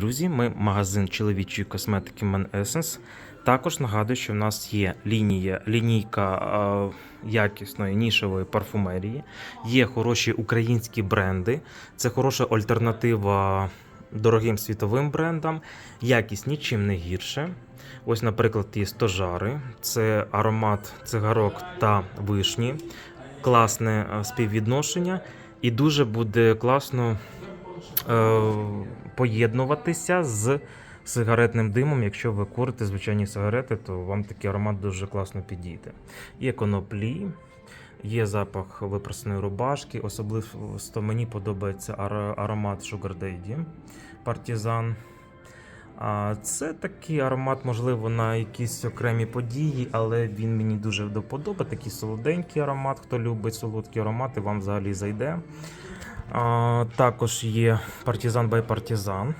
Друзі, ми магазин чоловічої косметики Man Essence. Також нагадую, що в нас є лінія, лінійка е, якісної нішевої парфумерії, є хороші українські бренди, це хороша альтернатива дорогим світовим брендам. Якість нічим не гірше. Ось, наприклад, є стожари, це аромат цигарок та вишні, класне співвідношення, і дуже буде класно поєднуватися з сигаретним димом. Якщо ви курите звичайні сигарети, то вам такий аромат дуже класно підійде. Є коноплі, є запах випросної рубашки. Особливо мені подобається аромат Sugar Daddy Партизан. А це такий аромат, можливо, на якісь окремі події, але він мені дуже до вподоби. Такий солоденький аромат. Хто любить солодкі аромати, вам взагалі зайде. Також є Партизан by Партизан.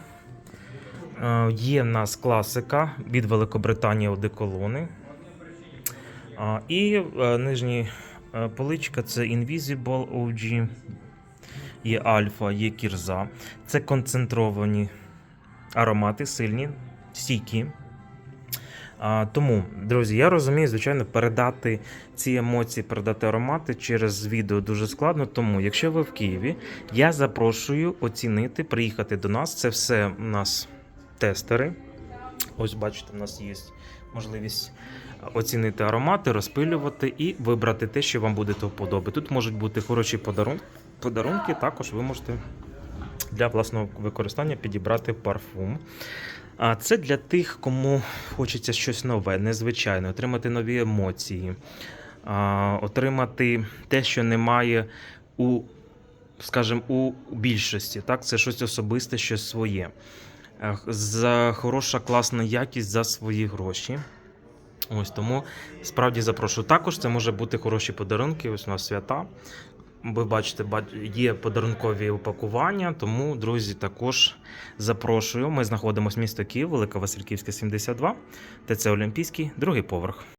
Є в нас класика від Великобританії одеколони. А, і е, нижні е, поличка це Invisible OG. Є Альфа, є Кірза. Це концентровані аромати, сильні, стійкі. Тому, друзі, я розумію, звичайно, передати ці емоції, передати аромати через відео дуже складно. Тому, якщо ви в Києві, я запрошую оцінити, приїхати до нас. Це все у нас тестери. Ось, бачите, у нас є можливість оцінити аромати, розпилювати і вибрати те, що вам буде до вподоби. Тут можуть бути хороші. Подарунки також ви можете для власного використання підібрати парфум. А це для тих, кому хочеться щось нове, незвичайне, отримати нові емоції, отримати те, що немає у, скажімо, у більшості. Так? Це щось особисте, щось своє. Е, За хороша, класна якість за свої гроші. Ось тому справді запрошую. Також це може бути хороші подарунки. Ось у нас свята. Ви бачите, бач- є подарункові упакування, тому, друзі, також запрошую. Ми знаходимося місто Київ, Велика Васильківська, 72, ТЦ Олімпійський, другий поверх.